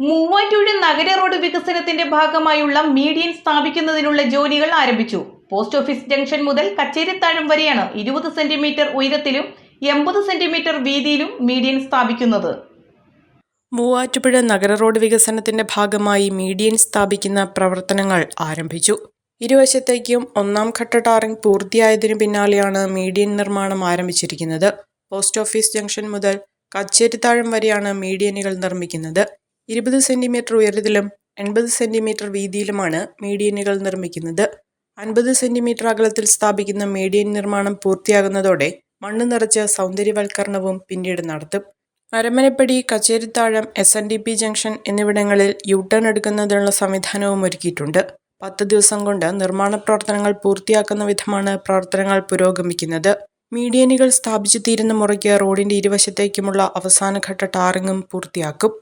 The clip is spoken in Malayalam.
മൂവാറ്റുപുഴ നഗര റോഡ് വികസനത്തിന്റെ ഭാഗമായുള്ള മീഡിയൻ സ്ഥാപിക്കുന്നതിനുള്ള ജോലികൾ ആരംഭിച്ചു. പോസ്റ്റ് ഓഫീസ് ജംഗ്ഷൻ മുതൽ കച്ചേരിത്താഴം വരെയാണ് ഇരുപത് സെന്റിമീറ്റർ ഉയരത്തിലും എൺപത് സെന്റിമീറ്റർ വീതിയിലും മീഡിയൻ സ്ഥാപിക്കുന്നത്. മൂവാറ്റുപുഴ നഗര റോഡ് വികസനത്തിന്റെ ഭാഗമായി മീഡിയൻ സ്ഥാപിക്കുന്ന പ്രവർത്തനങ്ങൾ ആരംഭിച്ചു. ഇരുവശത്തേക്കും ഒന്നാം ഘട്ട ടാറിംഗ് പൂർത്തിയായതിനു പിന്നാലെയാണ് മീഡിയൻ നിർമ്മാണം ആരംഭിച്ചിരിക്കുന്നത്. പോസ്റ്റ് ഓഫീസ് ജംഗ്ഷൻ മുതൽ കച്ചേരിത്താഴം വരെയാണ് മീഡിയനുകൾ നിർമ്മിക്കുന്നത്. ഇരുപത് സെന്റിമീറ്റർ ഉയരത്തിലും എൺപത് സെന്റിമീറ്റർ വീതിയിലുമാണ് മീഡിയനുകൾ നിർമ്മിക്കുന്നത്. അൻപത് സെന്റിമീറ്റർ അകലത്തിൽ സ്ഥാപിക്കുന്ന മീഡിയൻ നിർമ്മാണം പൂർത്തിയാകുന്നതോടെ മണ്ണ് നിറച്ച സൗന്ദര്യവൽക്കരണവും പിന്നീട് നടത്തും. Aramanappadi Kacherithazham S N D P junction എന്നിവിടങ്ങളിൽ യു ടേൺ എടുക്കുന്നതിനുള്ള സംവിധാനവും ഒരുക്കിയിട്ടുണ്ട്. പത്ത് ദിവസം കൊണ്ട് നിർമ്മാണ പ്രവർത്തനങ്ങൾ പൂർത്തിയാക്കുന്ന വിധമാണ് പ്രവർത്തനങ്ങൾ പുരോഗമിക്കുന്നത്. മീഡിയനുകൾ സ്ഥാപിച്ചു തീരുന്ന മുറയ്ക്ക് റോഡിന്റെ ഇരുവശത്തേക്കുമുള്ള അവസാനഘട്ട ടാറിങ്ങും പൂർത്തിയാക്കും.